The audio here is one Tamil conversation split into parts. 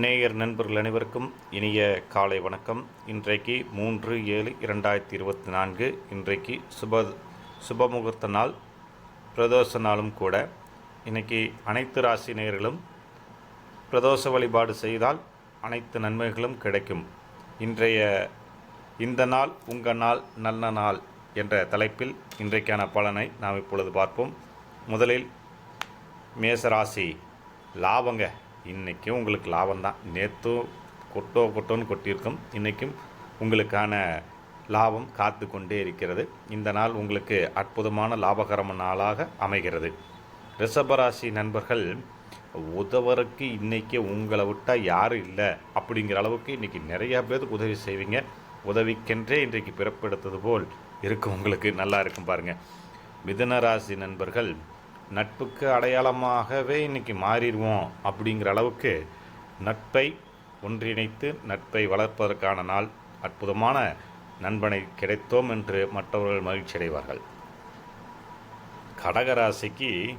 நேயர் நண்பர்கள் அனைவருக்கும் இனிய காலை வணக்கம். இன்றைக்கு மூன்று ஏழு இரண்டாயிரத்தி இருபத்தி நான்கு இன்றைக்கு சுப சுபமுகூர்த்த நாள் பிரதோஷ நாளும் கூட. இன்னைக்கு அனைத்து ராசி நேயர்களும் பிரதோஷ வழிபாடு செய்தால் அனைத்து நன்மைகளும் கிடைக்கும். இன்றைய இந்த நாள் உங்கள் நாள் நல்ல நாள் என்ற தலைப்பில் இன்றைக்கான பலனை நாம் இப்பொழுது பார்ப்போம். முதலில் மேசராசி லாபங்க. இன்றைக்கும் உங்களுக்கு லாபம் தான் நேற்றும் கொட்டோ கொட்டோன்னு கொட்டியிருக்கும். இன்றைக்கும் உங்களுக்கான லாபம் காத்து கொண்டே இருக்கிறது. இந்த நாள் உங்களுக்கு அற்புதமான லாபகரமான நாளாக அமைகிறது. ரிஷபராசி நண்பர்கள் உதவருக்கு இன்றைக்கி உங்களை விட்டால் யாரும் இல்லை அப்படிங்கிற அளவுக்கு இன்றைக்கி நிறையா பேருக்கு உதவி செய்வீங்க. உதவிக்கென்றே இன்றைக்கு பிறப்பெடுத்தது போல் இருக்கும் உங்களுக்கு நல்லா இருக்கும் பாருங்கள் மிதுன ராசி நண்பர்கள் நட்புக்கு அடையாளமாகவே இன்னைக்கு மாறிடுவோம் அப்படிங்கிற அளவுக்கு நட்பை ஒன்றிணைத்து நட்பை வளர்ப்பதற்கான நாள் அற்புதமான நண்பனை கிடைத்தோம் என்று மற்றவர்கள் மகிழ்ச்சி அடைவார்கள். கடகராசிக்கு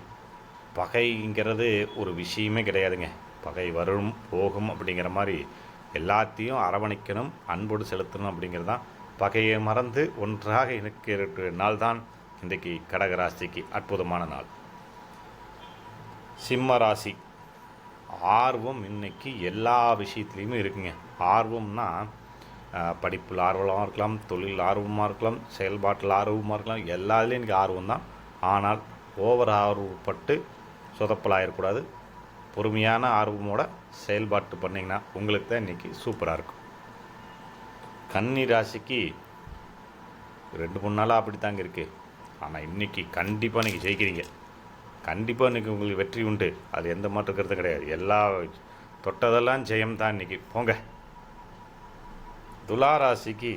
பகைங்கிறது ஒரு விஷயமே கிடையாதுங்க. பகை வரும் போகும் அப்படிங்கிற மாதிரி எல்லாத்தையும் அரவணைக்கணும் அன்போடு செலுத்தணும் அப்படிங்கிறது தான். பகையை மறந்து ஒன்றாக இருக்கிற நாள் தான் இன்றைக்கு கடகராசிக்கு அற்புதமான நாள். சிம்ம ராசி. ஆர்வம் இன்னைக்கு எல்லா விஷயத்துலேயுமே இருக்குங்க. ஆர்வம்னா படிப்பில் ஆர்வமாக இருக்கலாம் தொழில் ஆர்வமாக இருக்கலாம் செயல்பாட்டில் ஆர்வமாக இருக்கலாம் எல்லாத்துலேயும் இன்றைக்கி ஆர்வம் தான் ஆனால் ஓவர் ஆர்வப்பட்டு சொதப்பலாயிடக்கூடாது பொறுமையான ஆர்வமோட செயல்பாட்டு பண்ணிங்கன்னா உங்களுக்கு தான் இன்றைக்கி சூப்பராக இருக்கும். கன்னி ராசிக்கு ரெண்டு மூணு நாளாக அப்படி தாங்க இருக்குது ஆனால் இன்றைக்கி கண்டிப்பாக இன்றைக்கி ஜெயிக்கிறீங்க. கண்டிப்பாக இன்றைக்கி உங்களுக்கு வெற்றி உண்டு. அது எந்த மாற்று கருத்தும் கிடையாது. எல்லா தொட்டதெல்லாம் ஜெயம் தான் இன்றைக்கி போங்க. துலா ராசிக்கு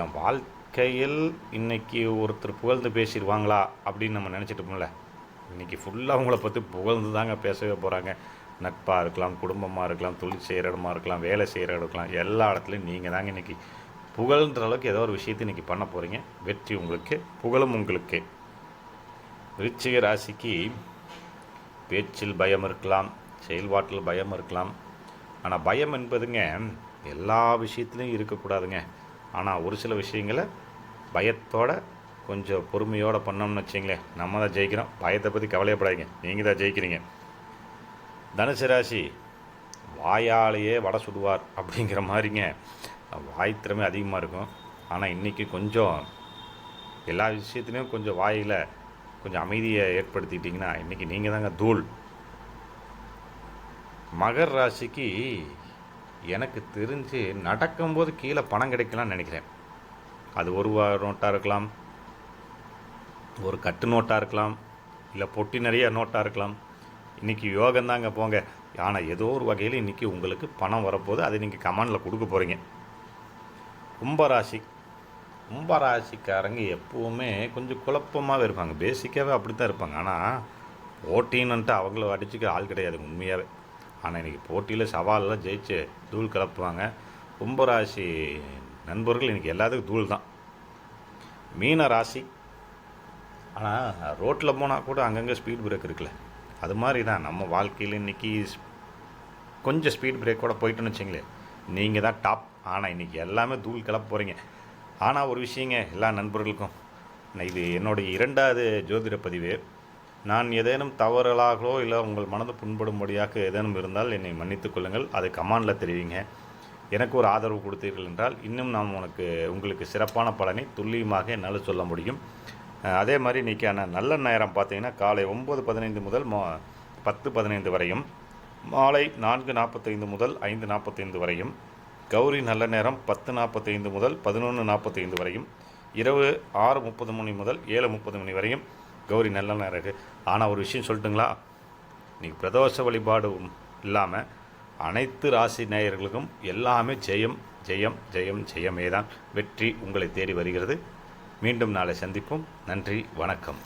என் வாழ்க்கையில் இன்றைக்கி ஒருத்தர் புகழ்ந்து பேசிடுவாங்களா அப்படின்னு நம்ம நினச்சிட்டோம்ல. இன்றைக்கி ஃபுல்லாக அவங்கள பற்றி புகழ்ந்து தாங்க பேசவே போகிறாங்க நட்பாக இருக்கலாம் குடும்பமாக இருக்கலாம் தொழில் செய்கிற இடமா இருக்கலாம் வேலை செய்கிற இடம் இருக்கலாம். எல்லா இடத்துலையும் நீங்கள் தாங்க இன்றைக்கி புகழ்ன்ற அளவுக்கு ஏதோ ஒரு விஷயத்தை இன்றைக்கி பண்ண போகிறீங்க வெற்றி உங்களுக்கு புகழும் உங்களுக்கு. விருச்சிக ராசிக்கு பேச்சில் பயம் இருக்கலாம் செயல்பாட்டில் பயம் இருக்கலாம். ஆனால் பயம் என்பதுங்க எல்லா விஷயத்துலையும் இருக்கக்கூடாதுங்க. ஆனால் ஒரு சில விஷயங்களை பயத்தோட கொஞ்சம் பொறுமையோடு பண்ணோம்னு வச்சிங்களேன் நம்ம தான் ஜெயிக்கிறோம். பயத்தை பற்றி கவலையப்படாதீங்க. நீங்கள் தான் ஜெயிக்கிறீங்க. தனுசு ராசி வாயாலேயே வடை சுடுவார் அப்படிங்கிற மாதிரிங்க. வாய் திறமை அதிகமாக இருக்கும். ஆனால் இன்றைக்கி கொஞ்சம் எல்லா விஷயத்துலையும் கொஞ்சம் வாயில் கொஞ்சம் அமைதியை ஏற்படுத்திக்கிட்டிங்கன்னா இன்றைக்கி நீங்கள் தாங்க தூள். மகர் ராசிக்கு எனக்கு தெரிஞ்சு நடக்கும்போது கீழே பணம் கிடைக்கலாம்னு நினைக்கிறேன். அது ஒரு நோட்டாக இருக்கலாம். ஒரு கட்டு நோட்டாக இருக்கலாம். இல்லை பொட்டி நிறைய நோட்டாக இருக்கலாம். இன்றைக்கி யோகந்தாங்க போங்க. ஆனால் ஏதோ ஒரு வகையில் இன்றைக்கி உங்களுக்கு பணம் வரப்போது அதை நீங்கள் கமெண்டில் கொடுக்க போகிறீங்க கும்பராசி. கும்பராசிக்காரங்க எப்போவுமே கொஞ்சம் குழப்பமாகவே இருப்பாங்க. பேசிக்காகவே அப்படி தான் இருப்பாங்க. ஆனால் போட்டின்னுட்டு அவங்கள அடிச்சுக்க ஆள் கிடையாது உண்மையாகவே ஆனால் இன்றைக்கி போட்டியில் சவாலெல்லாம் ஜெயிச்சு தூள் கிளப்புவாங்க கும்பராசி நண்பர்கள் இன்றைக்கி எல்லாத்துக்கும் தூள் தான். மீன ராசி. ஆனால் ரோட்டில் போனால் கூட அங்கங்கே ஸ்பீட் பிரேக் இருக்குல்ல. அது மாதிரி தான் நம்ம வாழ்க்கையில் இன்றைக்கி கொஞ்சம் ஸ்பீட் பிரேக்கோட போயிட்டோன்னு வச்சுங்களேன். நீங்கள் தான் டாப் ஆனால் இன்றைக்கி எல்லாமே தூள் கிளப்ப போகிறீங்க ஆனால் ஒரு விஷயங்க எல்லா நண்பர்களுக்கும். நான் இது என்னுடைய இரண்டாவது ஜோதிட பதிவு. நான் ஏதேனும் தவறுகளாகவோ இல்லை உங்கள் மனது புண்படும்படியாக ஏதேனும் இருந்தால் என்னை மன்னித்து கொள்ளுங்கள். அதை கமாண்டில் தெரிவிங்க. எனக்கு ஒரு ஆதரவு கொடுத்தீர்கள் என்றால் இன்னும் நாம் உனக்கு உங்களுக்கு சிறப்பான பலனை துல்லியமாக என்னால் சொல்ல முடியும். அதே மாதிரி இன்றைக்கான நல்ல நேரம் பார்த்தீங்கன்னா காலை ஒம்பது பதினைந்து முதல் மா பத்து பதினைந்து வரையும். மாலை நான்கு நாற்பத்தைந்து முதல் ஐந்து நாற்பத்தைந்து வரையும். கௌரி நல்ல நேரம் பத்து நாற்பத்தைந்து முதல் பதினொன்று நாற்பத்தைந்து வரையும். இரவு ஆறு முப்பது மணி முதல் ஏழு முப்பது மணி வரையும் கௌரி நல்ல நேரம் இருக்குது ஆனால் ஒரு விஷயம் சொல்லட்டுங்களா? நீ பிரதோஷ வழிபாடு இல்லாமல் அனைத்து ராசி நேயர்களுக்கும் எல்லாமே ஜெயம் ஜெயம் ஜெயம் ஜெயமே தான் வெற்றி உங்களை தேடி வருகிறது. மீண்டும் நாளை சந்திப்போம். நன்றி வணக்கம்.